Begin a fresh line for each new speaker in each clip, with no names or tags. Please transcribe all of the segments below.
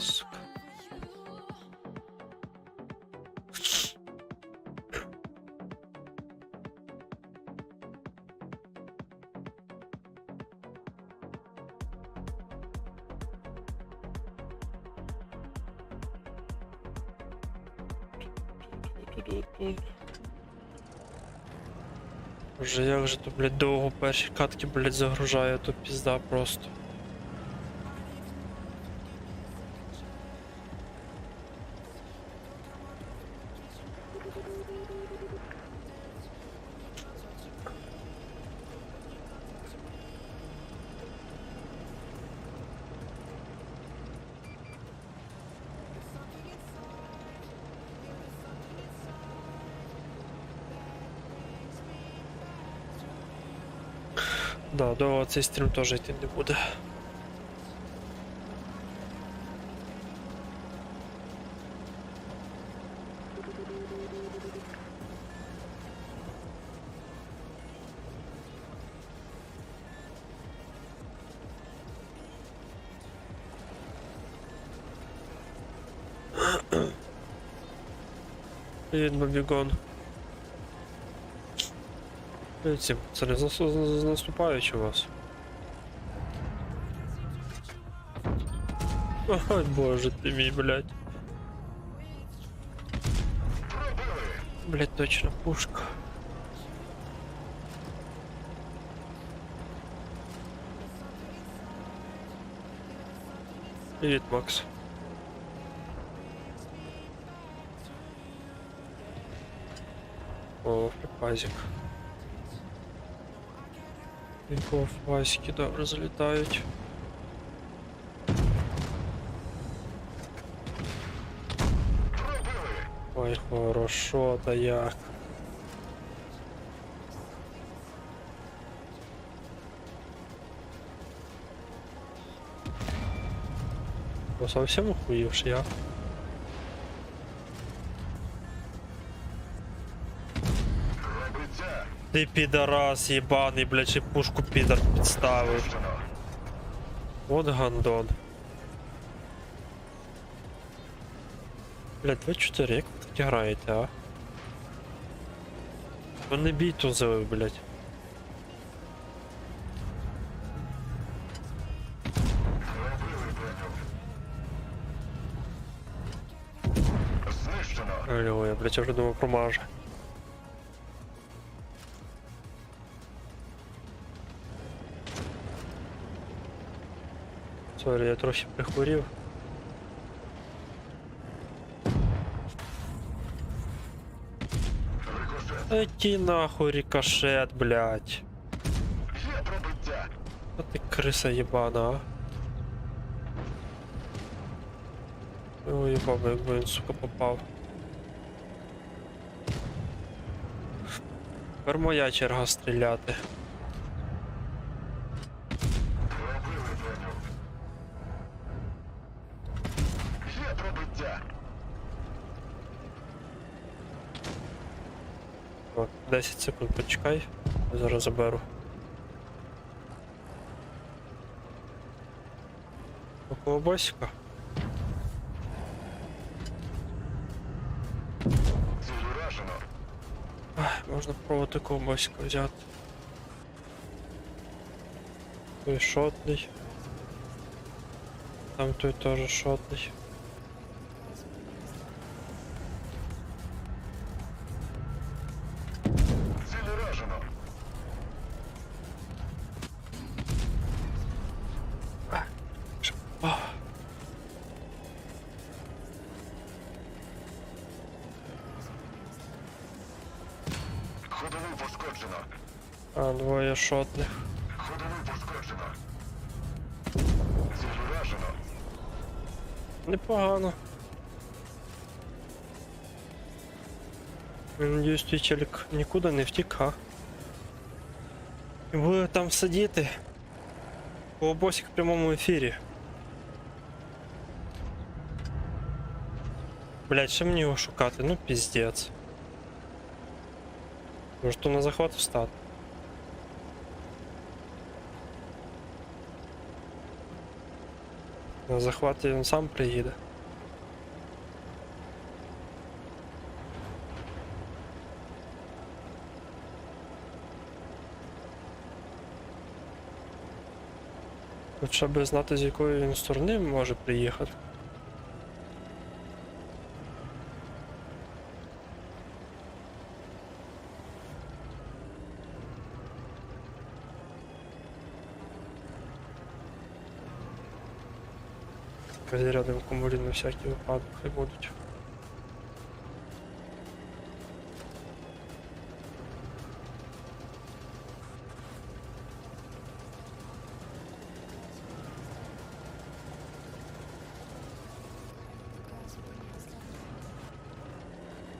Сука. Боже, як же то, блядь, довго перші катки, блядь, загружає, то пізда просто. Да, довго цей стрім теж йти не буде. Привіт, Бабігон. Ці, це не зас- наступаючи у вас. Ой, боже ти мій, блядь. Блядь, точно пушка. Привіт, Макс. О, фліпазик. Фласики добре залітають. Ой, хорошо, та як. Совсем охуевший, я. Ти підарас єбаний, блядь, ще пушку підар підставив. От гандон. Блядь, ви 4 як ви так граєте, а? Ви не бій тузовий, блядь. Алло, я, блядь, я вже думав промаже. Сорі, я трохи прихворів. Иди нахуй рикошет, блядь. А ты крыса ебана, а. Ой, баба, якби він, сука, попав. Тепер моя черга стріляти.
Є пробиття.
От, 10 секунд почекай. Зараз заберу. Около босика.
Ціль уражено.
Ах, можна пробувати ковбасика взяти. Той шотний. Там той теж шотний.
Ходову пошкоджено.
а двоє шотних.
Ходову пошкоджено. Ціль уражено.
Непогано. Надіюсь, твій челік нікуди не втік, а? І буде там сидіти. Колобосик в прямому ефірі. Блять, ще мені його шукати, ну піздець. Може то на захват встати. На захват він сам приїде. Хоча би знати, з якої він сторони може приїхати. Зарядом комулі на всякий випадок хай будуть.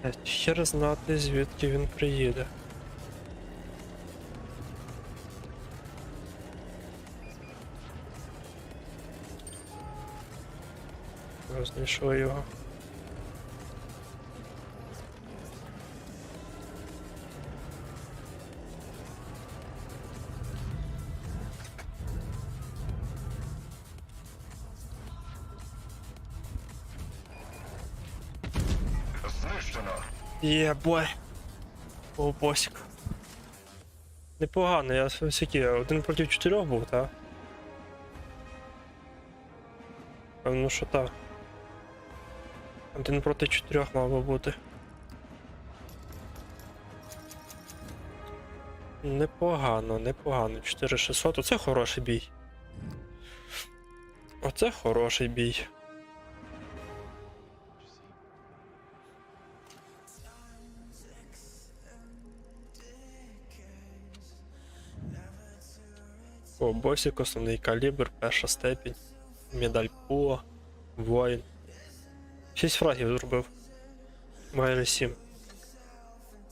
Блядь, Хер знати, звідки він приїде. Я Знайшов його. Є, бой. О, босик. Непогано, я скільки, один проти чотирьох був, так? Певно, що так. Один проти чотирьох мав би бути. Непогано, непогано. 4600, оце хороший бій. Оце хороший бій. О, босик, основний калібр, перша степінь, медаль Пуа, воїн. 6 фрагів зробив. Майже 7.